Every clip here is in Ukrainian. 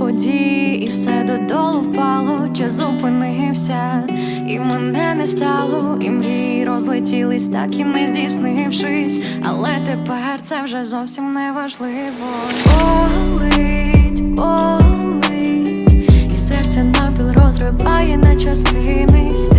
подій, і все додолу впало, час зупинився, і мене не стало, і мрії розлетілись, так і не здійснившись. Але тепер це вже зовсім не важливо. Болить, болить, і серце напіл розриває на частини.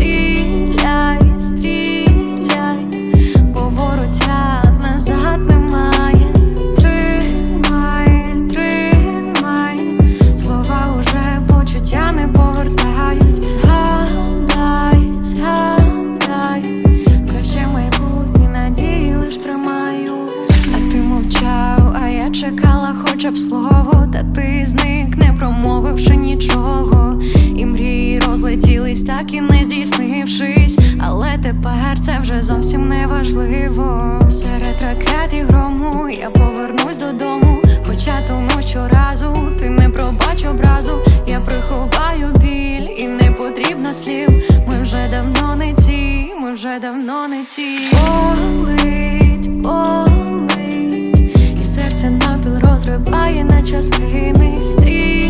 Хоча б слово, та ти зник, не промовивши нічого. І мрії розлетілись, так і не здійснившись. Але тепер це вже зовсім не важливо. Серед ракет і грому я повернусь додому. Хоча тому щоразу ти не пробач образу. Я приховаю біль і не потрібно слів. Ми вже давно не ті, ми вже давно не ті. розриває на частини стрій.